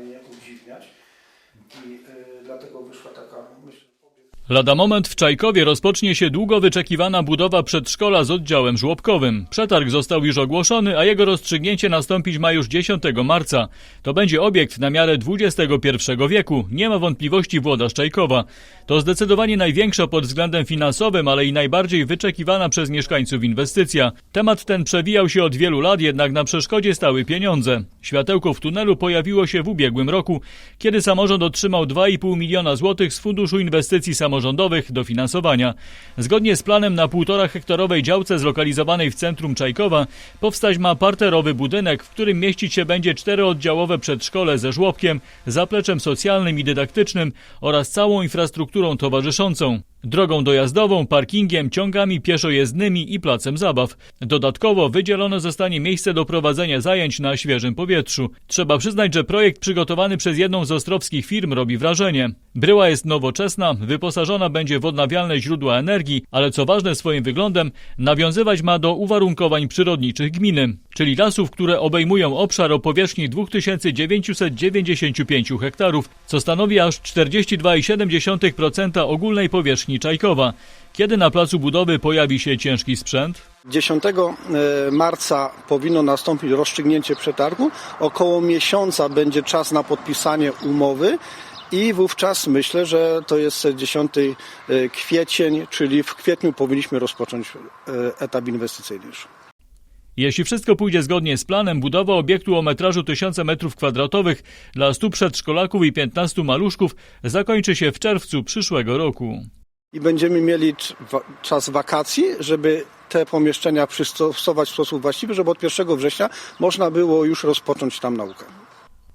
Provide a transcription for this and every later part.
je udziwniać. I y, dlatego wyszła taka, myślę, Lada moment w Czajkowie rozpocznie się długo wyczekiwana budowa przedszkola z oddziałem żłobkowym. Przetarg został już ogłoszony, a jego rozstrzygnięcie nastąpić ma już 10 marca. To będzie obiekt na miarę XXI wieku. Nie ma wątpliwości włodarz Czajkowa. To zdecydowanie największa pod względem finansowym, ale i najbardziej wyczekiwana przez mieszkańców inwestycja. Temat ten przewijał się od wielu lat, jednak na przeszkodzie stały pieniądze. Światełko w tunelu pojawiło się w ubiegłym roku, kiedy samorząd otrzymał 2,5 miliona złotych z Funduszu Inwestycji Samorządowych dofinansowania. Zgodnie z planem na 1,5 hektarowej działce zlokalizowanej w centrum Czajkowa powstać ma parterowy budynek, w którym mieścić się będzie czterooddziałowe przedszkole ze żłobkiem, zapleczem socjalnym i dydaktycznym oraz całą infrastrukturą towarzyszącą. Drogą dojazdową, parkingiem, ciągami pieszojezdnymi i placem zabaw. Dodatkowo wydzielone zostanie miejsce do prowadzenia zajęć na świeżym powietrzu. Trzeba przyznać, że projekt przygotowany przez jedną z ostrowskich firm robi wrażenie. Bryła jest nowoczesna, wyposażona będzie w odnawialne źródła energii, ale co ważne swoim wyglądem, nawiązywać ma do uwarunkowań przyrodniczych gminy, czyli lasów, które obejmują obszar o powierzchni 2995 hektarów, co stanowi aż 42,7% ogólnej powierzchni Czajkowa. Kiedy na placu budowy pojawi się ciężki sprzęt? 10 marca powinno nastąpić rozstrzygnięcie przetargu. Około miesiąca będzie czas na podpisanie umowy. I wówczas myślę, że to jest 10 kwiecień, czyli w kwietniu powinniśmy rozpocząć etap inwestycyjny już. Jeśli wszystko pójdzie zgodnie z planem, budowa obiektu o metrażu 1000 m2 dla 100 przedszkolaków i 15 maluszków zakończy się w czerwcu przyszłego roku. I będziemy mieli czas wakacji, żeby te pomieszczenia przystosować w sposób właściwy, żeby od 1 września można było już rozpocząć tam naukę.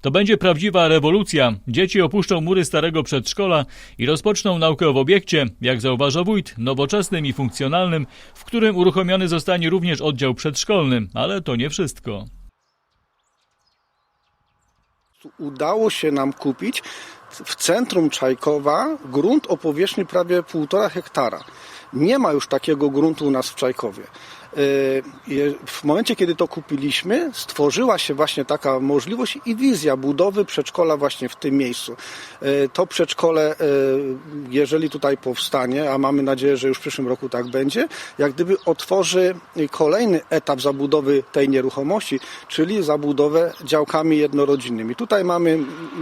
To będzie prawdziwa rewolucja. Dzieci opuszczą mury starego przedszkola i rozpoczną naukę w obiekcie, jak zauważa wójt, nowoczesnym i funkcjonalnym, w którym uruchomiony zostanie również oddział przedszkolny. Ale to nie wszystko. Udało się nam kupić w centrum Czajkowa grunt o powierzchni prawie 1,5 hektara. Nie ma już takiego gruntu u nas w Czajkowie. W momencie, kiedy to kupiliśmy, stworzyła się właśnie taka możliwość i wizja budowy przedszkola właśnie w tym miejscu. To przedszkole, jeżeli tutaj powstanie, a mamy nadzieję, że już w przyszłym roku tak będzie, jak gdyby otworzy kolejny etap zabudowy tej nieruchomości, czyli zabudowę działkami jednorodzinnymi. Tutaj mamy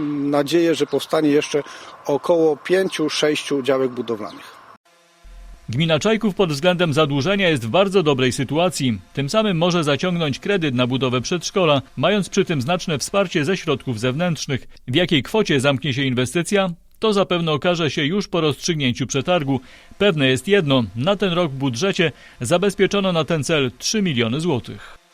nadzieję, że powstanie jeszcze około 5-6 działek budowlanych. Gmina Czajków pod względem zadłużenia jest w bardzo dobrej sytuacji. Tym samym może zaciągnąć kredyt na budowę przedszkola, mając przy tym znaczne wsparcie ze środków zewnętrznych. W jakiej kwocie zamknie się inwestycja? To zapewne okaże się już po rozstrzygnięciu przetargu. Pewne jest jedno, na ten rok w budżecie zabezpieczono na ten cel 3 miliony złotych.